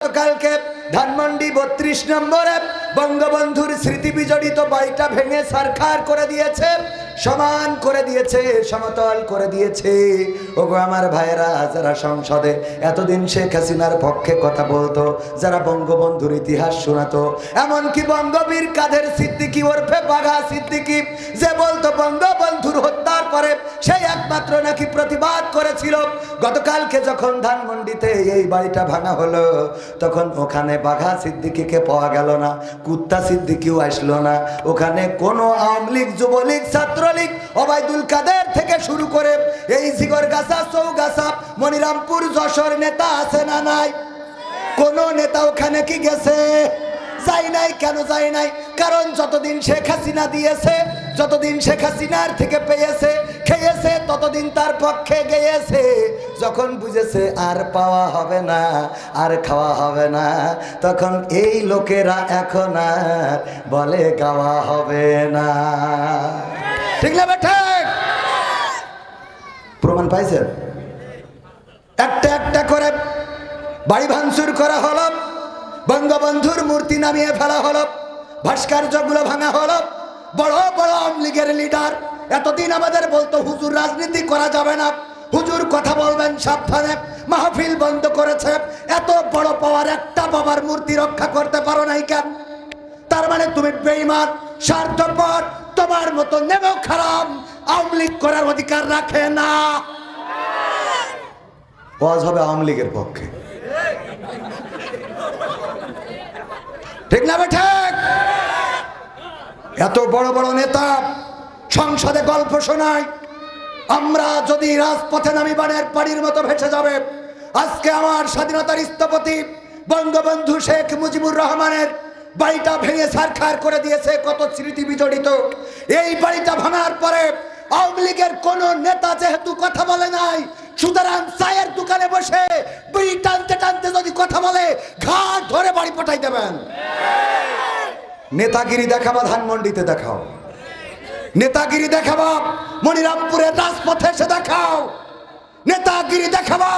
কালকে ধানমন্ডি বত্রিশ নম্বরে বঙ্গবন্ধুর স্মৃতি বিজড়িত বাড়িটা ভেঙে সরকার করে দিয়েছে। সমান করে দিয়েছে, সমতল করে দিয়েছে। ওগো আমার ভাইয়েরা, যারা সংসদে এতদিন শেখ হাসিনার পক্ষে কথা বলতো, যারা বঙ্গবন্ধুর ইতিহাস শোনাতো, এমনকি বঙ্গবীর কাদের সিদ্দিকি, ওরফে বাঘা সিদ্দিকি, যে বলতো বঙ্গবন্ধুর হত্যার পরে সেই একমাত্র নাকি প্রতিবাদ করেছিল। গতকালকে যখন ধানমন্ডিতে এই বাড়িটা ভাঙা হলো, তখন ওখানে বাঘা সিদ্দিকিকে পাওয়া গেল না, কুত্তা সিদ্দিকিও আসলো না। ওখানে কোনো আওয়ামী লীগ, যুবলীগ ছাত্রলীগ ওবায়দুল কাদের থেকে শুরু করে এই জিগরগাছা চৌগাছা, মনিরামপুর যশোর নেতা আছে না নাই? কোন নেতা ওখানে কি গেছে? যাই নাই, কেন যাই নাই? কারণ যতদিন শেখ হাসিনা দিয়েছে, যতদিন শেখ হাসিনার থেকে পেয়েছে, খেয়েছে, ততদিন তার পক্ষে গেয়েছে। যখন বুঝেছে আর পাওয়া হবে না, আর খাওয়া হবে না, তখন এই লোকেরা এখন আর বলে গাওয়া হবে না। ঠিক না ঠিক? প্রমাণ পাইছেন একটা একটা করে বাড়ি ভাঙচুর করা হলো, বঙ্গবন্ধুর মূর্তি নামিয়ে ফেলা হলো, ভাস্কর্যগুলো ভাঙা হলো, বড় বড় আওয়ামী লীগের লিডার। এতদিন আমাদের বলতো, হুজুর, রাজনীতি করা যাবে না। হুজুর কথা বলবেন সাবধানে, মাহফিল বন্ধ করেছে। এত বড় পাওয়ার, একটা বাবার মূর্তি রক্ষা করতে পারো নাই কেন? তার মানে তুমি বেইমান স্বার্থপর তোমার মতো নেমেও খারাপ আওয়ামী লীগ করার অধিকার রাখে না। ওয়াজ হবে আওয়ামী লীগের পক্ষে। ঠিক না ঠিক এত বড় বড় নেতা সংসদে গল্প শোনায়, আমরা যদি রাজপথে নামি বানের পানির মতো ভেসে যাবে, আজকে আমার স্বাধীনতার স্থপতি বঙ্গবন্ধু শেখ মুজিবুর রহমানের বাড়িটা ভেঙে সারখার করে দিয়েছে, কত স্মৃতি বিজড়িত। এই বাড়িটা ভাঙার পরে আওয়ামী লীগের কোন নেতা যেহেতু কথা বলে নাই, সুতরাং চায়ের দোকানে বসে বিড়ি টানতে টানতে যদি কথা বলে ঘাট ধরে বাড়ি পাঠাই দেবেন। নেতাগিরি দেখাবা ধানমন্ডিতে দেখাও। নেতাগিরি দেখাবা মনিরামপুরের রাজপথে এসে দেখাও। নেতাগিরি দেখাবা,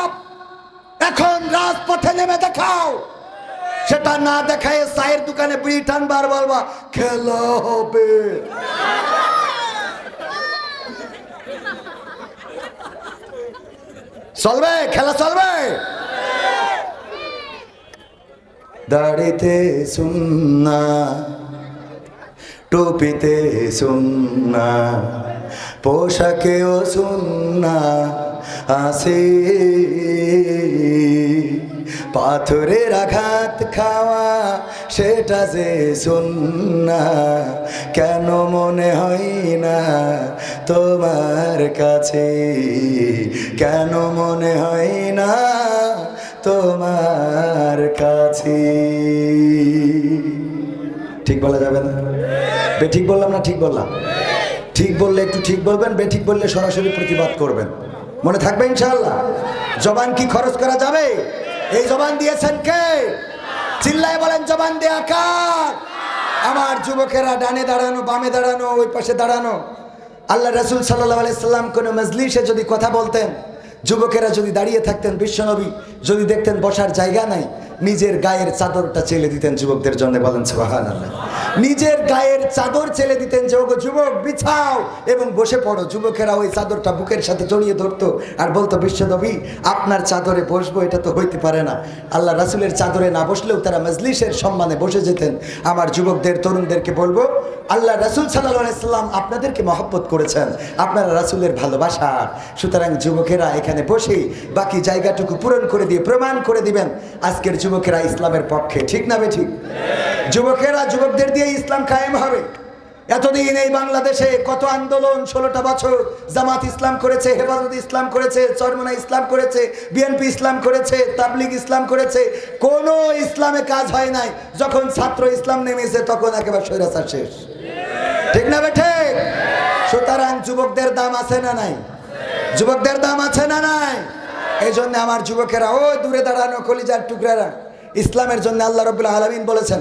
এখন রাজপথে নেমে দেখাও। সেটা না দেখায় চায়ের দোকানে বিড়ি টানবার বলবা, খেলা হবে। চলবে? খেলা চলবে? দাড়িতে সুন্না, টুপিতে সুন্না, পোশাকেও সুন্না আসে পাথরের আঘাত খাওয়া, সেটা যে সুন্না, কেন মনে হয় না তোমার কাছে? কেন মনে হয় না তোমার কাছে? ঠিক বলা যাবে না? বে, ঠিক বললাম না ঠিক বললাম? ঠিক বললে একটু ঠিক বলবেন, বে, ঠিক বললে সরাসরি প্রতিবাদ করবেন। মনে থাকবে ইনশাল্লাহ জবান কি খরচ করা যাবে? এই জবান দিয়েছেন কে? চিল্লায় বলেন, জবান দেয়া কার? আমার যুবকেরা ডানে দাঁড়ানো, বামে দাঁড়ানো, ওই পাশে দাঁড়ানো। আল্লাহ রসুল সাল্লাহ আলাইসাল্লাম কোনো মজলিসে যদি কথা বলতেন, যুবকেরা যদি দাঁড়িয়ে থাকতেন, বিশ্বনবী যদি দেখতেন বসার জায়গা নাই নিজের গায়ের চাদরটা চেলে দিতেন যুবকদের জন্য বলেন নিজের গায়ের চাদর চেলে দিতেন যে, ওগো যুবক, বিছাও! এবং বসে পড়ো। যুবকেরা ওই চাদরটা বুকের সাথে জড়িয়ে ধরতো আর বলতো, বিশ্বনবী, আপনার চাদরে বসবো, এটা তো হইতে পারে না। আল্লাহ রাসুলের চাদরে না বসলেও তারা মজলিসের সম্মানে বসে যেতেন। আমার যুবকদের, তরুণদেরকে বলব আল্লাহ রাসুল সাল্লাম আপনাদেরকে মহব্বত করেছেন। আপনারা রাসুলের ভালোবাসা। সুতরাং যুবকেরা এখানে বসে বাকি জায়গাটুকু পূরণ করে দিয়ে প্রমাণ করে দিবেন, আজকের যুবকেরা ইসলামের পক্ষে ঠিক না বে ঠিক? যুবকেরা, যুবকদের দিয়ে ইসলাম কায়েম হবে। এতদিন এই বাংলাদেশে কত আন্দোলন, ষোলোটা বছর জামাত ইসলাম করেছে, হেফাজত ইসলাম করেছে চরমনা ইসলাম করেছে, বিএনপি ইসলাম করেছে, তাবলিগ ইসলাম করেছে, কোনো ইসলামে কাজ হয় নাই। যখন ছাত্র ইসলাম নেমেছে, তখন একেবারে স্বৈরাচার শেষ। ঠিক না বেঠে সুতরাং যুবকদের দাম আছে না নাই? যুবকদের দাম আছে না নাই? এই জন্য আমার যুবকেরা, ও দূরে দাঁড়ানো, কলিজার টুকরারা, ইসলামের জন্য আল্লাহ রবুল্লা আলমিন বলেছেন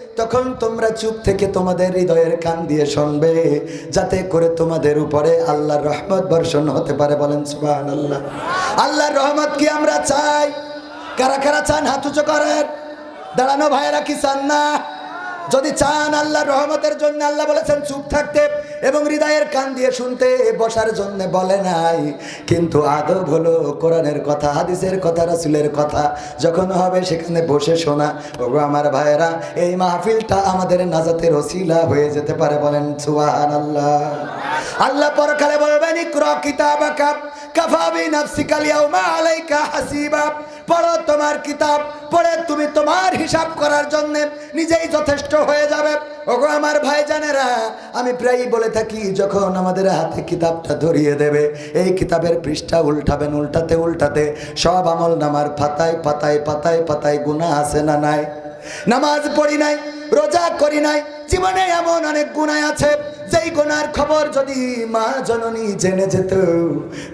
তখন তোমরা চুপ থেকে তোমাদের হৃদয়ের কান দিয়ে শুনবে, যাতে করে তোমাদের উপরে আল্লাহর রহমত বর্ষণ হতে পারে। বলেন সুবাহ আল্লাহ আল্লাহর রহমত কি আমরা চাই? কারা কারা চান? হাত উঁচু করেন। দাঁড়ানো ভাইয়েরা কি চান না? যদি চান আল্লাহ রহমতের জন্য আল্লাহ বলেছেন চুপ থাকতে এবং হৃদয়ের কান দিয়ে শুনতে বসার জন্য বলে নাই। কিন্তু আদব হলো কোরআনের কথা, হাদিসের কথা, রাসুলের কথা। যখন হবে সেখানে বসে শোনা, ওগো আমার ভাইয়েরা, এই মাহফিলটা আমাদের নাজাতের ওসিলা হয়ে যেতে পারে বলেন সুবাহান আল্লাহ আল্লাহ পরকালে বলবেন, ইকরা কিতাবাকা, কাফা বিনাফসিকাল ইয়াউমা আলাইকা হাসিবা। পড়ো তোমার কিতাব পড়ে তুমি তোমার হিসাব করার জন্য নিজেই যথেষ্ট হয়ে যাবে। ওগো আমার ভাইজানেরা, আমি প্রায়ই বলে থাকি, যখন আমাদের হাতে কিতাবটা ধরিয়ে দেবে, এই কিতাবের পৃষ্ঠা উল্টাবেন উল্টাতে উল্টাতে সব আমল নামার পাতায় পাতায় পাতায় পাতায় গুণা আছে না নাই? নামাজ পড়ি নাই, রোজা করি নাই, জীবনে এমন অনেক গুণায় আছে। যেই গোনার খবর যদি মা জননী জেনে যেত,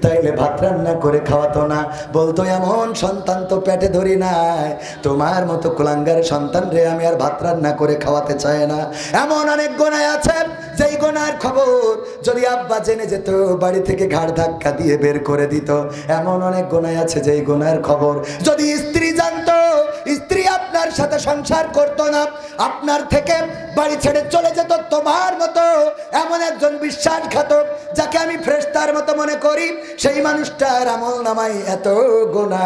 তাইলে ভাত রান্না করে খাওয়াতো না। বলতো, এমন সন্তান তো পেটে ধরি নাই। তোমার মতো কুলাঙ্গার সন্তান রে আমি আর ভাত রান্না করে খাওয়াতে চাই না। এমন অনেক গোনায় আছে। যেই গোনার খবর যদি আব্বা জেনে যেত, বাড়ি থেকে ঘাড় ধাক্কা দিয়ে বের করে দিত। এমন অনেক গোনায় আছে যেই গোনার খবর। যদি স্ত্রী জানতো আপনার সাথে সংসার করতো না। আপনার থেকে বাড়ি ছেড়ে চলে যেত তোমার মতো এমন একজন বিশ্বাসঘাতক, যাকে আমি ফ্রেস্তার মতো মনে করি। সেই মানুষটার আমল নামাই এত গোনা।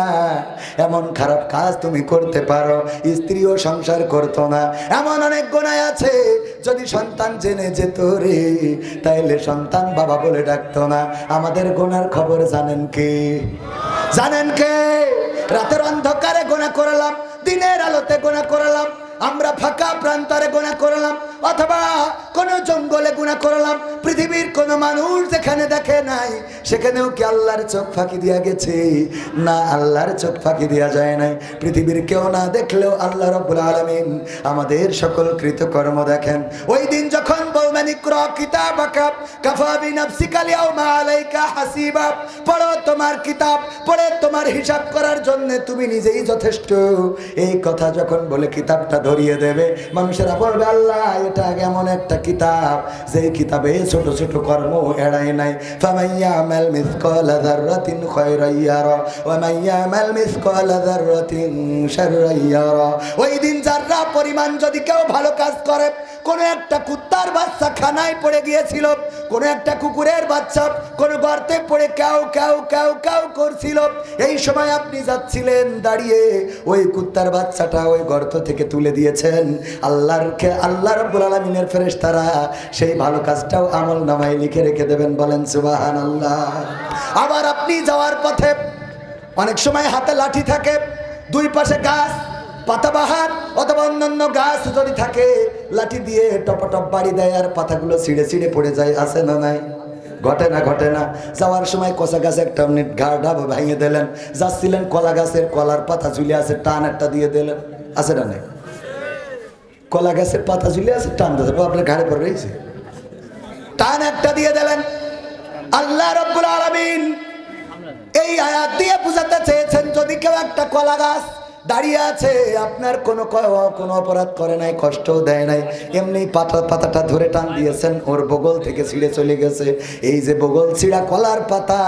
এমন খারাপ কাজ তুমি করতে পারো, স্ত্রীও সংসার করতো না। এমন অনেক গোনায় আছে, যদি সন্তান জেনে যেত রে, তাইলে সন্তান বাবা বলে ডাকতো না। আমাদের গোনার খবর জানেন কে? জানেন কে? রাতের অন্ধকারে গোনা করলাম দিনের আলোতে গোনা করলাম। আমরা ফাঁকা প্রান্তরে গোনা করলাম, অথবা কোনো জঙ্গলে গুণা করলাম, পৃথিবীর কোনো মানুষ যেখানে দেখে নাই, সেখানেও কি আল্লাহর চোখ ফাঁকি দিয়া গেছে? না, আল্লাহর চোখ ফাঁকি দেওয়া যায় নাই। পৃথিবীর কেউ না দেখলেও আল্লাহ রব্বুল আলমিন আমাদের সকল কৃতকর্ম দেখেন। ওই দিন যখন বৌমানি ক্র কিতাবাকা কাফা বিনাফসিকা লিয়াউমা আলাইকা হাসিবা, পড়ো তোমার কিতাব, পড়ে তোমার হিসাব করার জন্য তুমি নিজেই যথেষ্ট। এই কথা যখন বলে কিতাবটা ধরিয়ে দেবে। মানুষেরা বলবে, আল্লাহ, এটা এমন একটা কিতাব? যেই কিতাবে ছোট ছোট কর্ম এড়াই নাই। ফামাইয়া মাল মিসকাল যাররাতিন খয়রাইয়ার ওয়া মাইয়া মাল মিসকাল যাররাতিন শাররাইয়ারা ওই দিন যার পরিমাণ যদি কেউ ভালো কাজ করে কোনো একটা কুত্তার বাচ্চা খানায় পড়ে গিয়েছিল, কোনো একটা কুকুরের বাচ্চা কোনো গর্তে পড়ে কাউ কাউ কাউ কাউ করছিল। এই সময় আপনি যাচ্ছিলেন দাঁড়িয়ে, ওই কুত্তার বাচ্চাটা ওই গর্ত থেকে তুলে দিয়েছেন। আল্লাহর আল্লাহ রব্বুল আলমিনের ফেরেস তারা সেই ভালো কাজটাও আমল নামায় লিখে রেখে দেবেন, বলেন সুবাহান আল্লাহ আবার আপনি যাওয়ার পথে অনেক সময় হাতে লাঠি থাকে, দুই পাশে গাছ, পাতাবাহার অথবা অন্যান্য গাছ যদি থাকে লাঠি দিয়ে টপ টপ বাড়ি দেয় আর পাতাগুলো ছিঁড়ে ছিঁড়ে পড়ে যায়, আছে না নাই? ঘটে না ঘটে না। যাওয়ার সময় কষা গাছে একটা ঘাড় ডাব ভেঙে দিলেন। যাচ্ছিলেন কলা গাছের কলার পাতা ঝুলে আছে, টান একটা দিয়ে দিলেন। আছে না নাই? কলা গাছের পাতা ঝুলে আছে, টান দিতে আপনার ঘাড়ে পড়ে রয়েছে? টান একটা দিয়ে দিলেন। আল্লাহ রব্বুল আলামিন এই আয়াত দিয়ে বুঝাতে চেয়েছেন, যদি কেউ একটা কলা গাছ দাঁড়িয়ে আছে, আপনার কোনো কোনো অপরাধ করে নাই, কষ্টও দেয় নাই। এমনি পাতা, পাতাটা ধরে টান দিয়েছেন, ওর বগল থেকে ছিঁড়ে চলে গেছে। এই যে বগল ছিঁড়া কলার পাতা,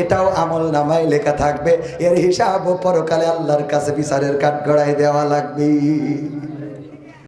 এটাও আমল নামায় লেখা থাকবে। এর হিসাব পরকালে আল্লাহর কাছে বিচারের কাঠ গড়াই দেওয়া লাগবে।